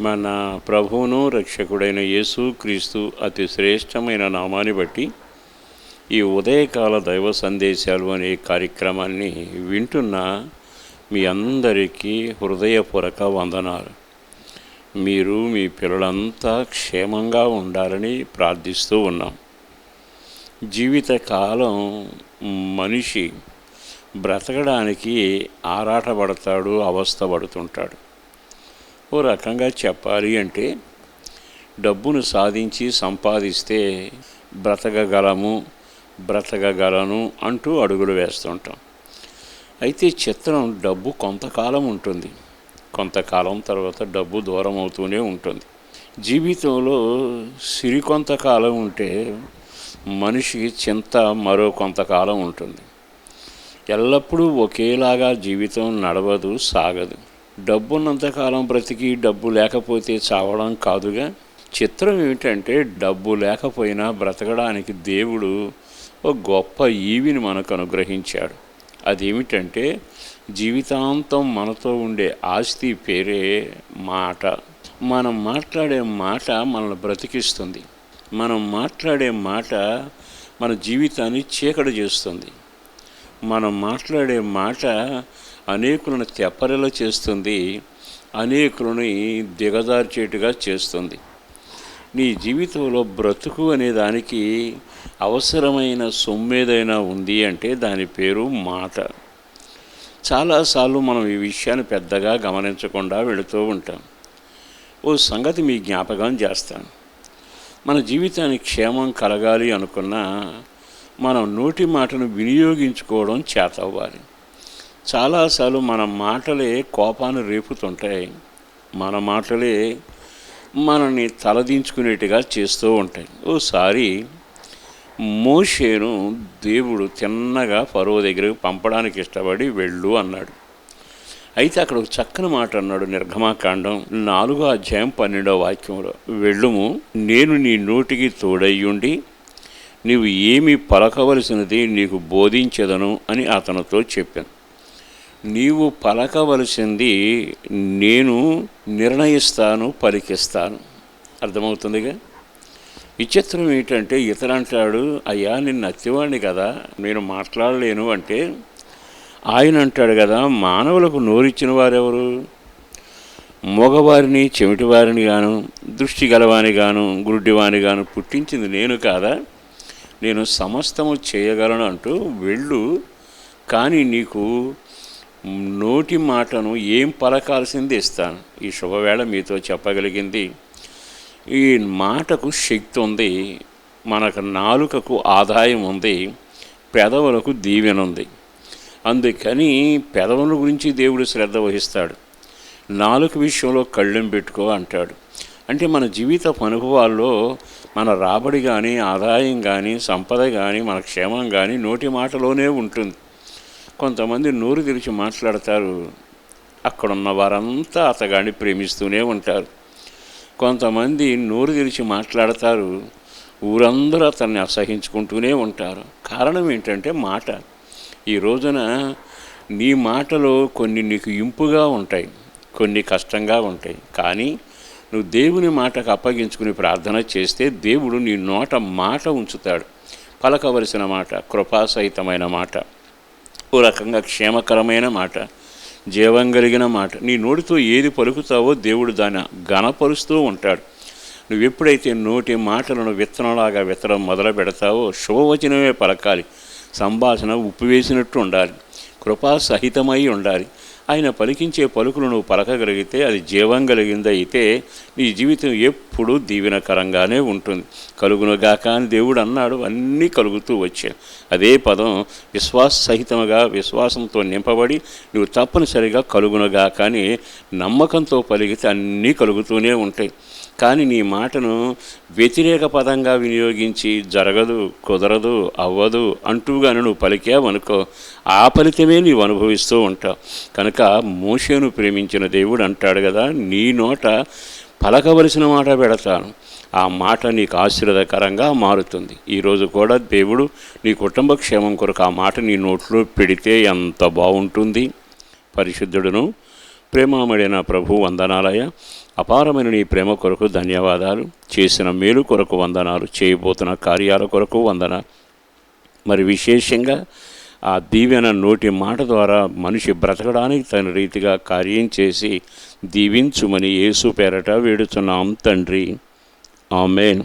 మన ప్రభువును రక్షకుడైన యేసు క్రీస్తు అతి శ్రేష్టమైన నామాన్ని బట్టి ఈ ఉదయకాల దైవ సందేశాలు అనే కార్యక్రమాన్ని వింటున్న మీ అందరికీ హృదయపూర్వక వందనాలు. మీరు మీ పిల్లలంతా క్షేమంగా ఉండాలని ప్రార్థిస్తూ ఉన్నాం. జీవితకాలం మనిషి బ్రతకడానికి ఆరాటపడతాడు అవస్థపడుతుంటాడు. ఓ రకంగా చెప్పాలి అంటే డబ్బును సాధించి సంపాదిస్తే బ్రతకగలము బ్రతకగలను అంటూ అడుగులు వేస్తుంటాం. అయితే చిత్రం డబ్బు కొంతకాలం ఉంటుంది. కొంతకాలం తర్వాత డబ్బు దూరం అవుతూనే ఉంటుంది. జీవితంలో సిరి కొంతకాలం ఉంటే మనిషికి చింత మరో కొంతకాలం ఉంటుంది. ఎల్లప్పుడూ ఒకేలాగా జీవితం నడవదు సాగదు. డబ్బున్నంతకాలం బ్రతికి డబ్బు లేకపోతే చావడం కాదుగా. చిత్రం ఏమిటంటే డబ్బు లేకపోయినా బ్రతకడానికి దేవుడు ఒక గొప్ప ఈవిని మనకు అనుగ్రహించాడు. అదేమిటంటే జీవితాంతం మనతో ఉండే ఆస్తి పేరే మాట. మనం మాట్లాడే మాట మనల్ని బ్రతికిస్తుంది. మనం మాట్లాడే మాట మన జీవితాన్ని చీకటి చేస్తుంది. మనం మాట్లాడే మాట అనేకులను తెప్పరిలో చేస్తుంది అనేకులని దిగజార్చేటుగా చేస్తుంది. నీ జీవితంలో బ్రతుకు అనే దానికి అవసరమైన సొమ్మేదైనా ఉంది అంటే దాని పేరు మాట. చాలాసార్లు మనం ఈ విషయాన్ని పెద్దగా గమనించకుండా వెళుతూ ఉంటాం. ఓ సంగతి మీ జ్ఞాపకం చేస్తాను. మన జీవితానికి క్షేమం కలగాలి అనుకున్నా మనం నోటి మాటను వినియోగించుకోవడం చేతవ్వాలి. చాలాసార్లు మన మాటలే కోపాన్ని రేపుతుంటాయి. మన మాటలే మనల్ని తలదించుకునేట్టుగా చేస్తూ ఉంటాయి. ఓసారి మోషేను దేవుడు తిన్నగా పరువు దగ్గరకు పంపడానికి ఇష్టపడి వెళ్ళు అన్నాడు. అయితే అక్కడ ఒక చక్కని మాట అన్నాడు నిర్గమాకాండం నాలుగో అధ్యాయం పన్నెండో వాక్యంలో. వెళ్ళుము నేను నీ నోటికి తోడయ్యుండి నీవు ఏమి పలకవలసినది నీకు బోధించదను అని అతనితో చెప్పాను. నీవు పలకవలసింది నేను నిర్ణయిస్తాను పలికిస్తాను. అర్థమవుతుందిగా? విచిత్రం ఏంటంటే ఇతను అంటాడు అయ్యా నిన్ను అత్తివాడిని కదా నేను మాట్లాడలేను అంటే ఆయన అంటాడు కదా మానవులకు నోరిచ్చిన వారెవరు? మగవారిని చెమిటివారిని గాను దృష్టి గలవాని గాను గుడ్డివాని గాను పుట్టించింది నేను కాదా? నేను సమస్తము చేయగలను అంటూ వెళ్ళు. కానీ నీకు నోటి మాటను ఏం పలకాల్సింది ఇస్తాను? ఈ శుభవేళ మీతో చెప్పగలిగింది. ఈ మాటకు శక్తి ఉంది. మనకు నాలుకకు ఆదాయం ఉంది. పెదవులకు దీవెన ఉంది. అందుకని పెదవుల గురించి దేవుడు శ్రద్ధ వహిస్తాడు. నాలుక విషయంలో కళ్ళెం పెట్టుకో అంటాడు. అంటే మన జీవిత అనుభవాల్లో మన రాబడి కానీ ఆదాయం కానీ సంపద కానీ మన క్షేమం కానీ నోటి మాటలోనే ఉంటుంది. కొంతమంది నోరు తెరిచి మాట్లాడతారు. అక్కడున్న వారంతా అతగాడిని ప్రేమిస్తూనే ఉంటారు. కొంతమంది నోరు తెరిచి మాట్లాడతారు. ఊరందరూ అతన్ని అసహించుకుంటూనే ఉంటారు. కారణం ఏంటంటే మాట. ఈ రోజున నీ మాటలో కొన్ని నీకు ఇంపుగా ఉంటాయి. కొన్ని కష్టంగా ఉంటాయి. కానీ నువ్వు దేవుని మాటకు అప్పగించుకుని ప్రార్థన చేస్తే దేవుడు నీ నోట మాట ఉంచుతాడు. పలకవలసిన మాట కృపాసహితమైన మాట. ఓ రకంగా క్షేమకరమైన మాట జీవం కలిగిన మాట. నీ నోటితో ఏది పలుకుతావో దేవుడు దాన్ని గణపరుస్తూ ఉంటాడు. నువ్వు ఎప్పుడైతే నోటి మాటలను విత్తనలాగా విత్తడం మొదలు పెడతావో శుభవచనమే పలకాలి. సంభాషణ ఉప్పు వేసినట్టు ఉండాలి. కృపా సహితమై ఉండాలి. ఆయన పలికించే పలుకులు నువ్వు పలకగలిగితే అది జీవం కలిగిందైతే నీ జీవితం ఎప్పుడూ దీవెనకరంగానే ఉంటుంది. కలుగునుగాక అని దేవుడు అన్నాడు అన్నీ కలుగుతూ వచ్చాయి. అదే పదం విశ్వాస సహితముగా విశ్వాసంతో నింపబడి నువ్వు తప్పనిసరిగా కలుగునుగాక అని నమ్మకంతో పలిగితే అన్నీ కలుగుతూనే ఉంటాయి. కానీ నీ మాటను వ్యతిరేక పదంగా వినియోగించి జరగదు కుదరదు అవ్వదు అంటూగాను నువ్వు పలికావనుకో ఆ ఫలితమే నీవు అనుభవిస్తూ ఉంటావు. కనుక మోషేను ప్రేమించిన దేవుడు అంటాడు కదా నీ నోట పలకవలసిన మాట పెడతాను. ఆ మాట నీకు ఆశీర్వదకరంగా మారుతుంది. ఈరోజు కూడా దేవుడు నీ కుటుంబ క్షేమం కొరకు ఆ మాట నీ నోట్లో పెడితే ఎంత బాగుంటుంది. పరిశుద్ధుడును ప్రేమామడిన ప్రభు వందనాలయ అపారమైన నీ ప్రేమ కొరకు ధన్యవాదాలు. చేసిన మేలు కొరకు వందనాలు. చేయబోతున్న కార్యాల కొరకు వందన మరి విశేషంగా ఆ దీవెన నోటి మాట ద్వారా మనిషి బ్రతకడానికి తన రీతిగా కార్యం చేసి దీవించుమని యేసు పేరట వేడుతున్నాం తండ్రి. ఆమెన్.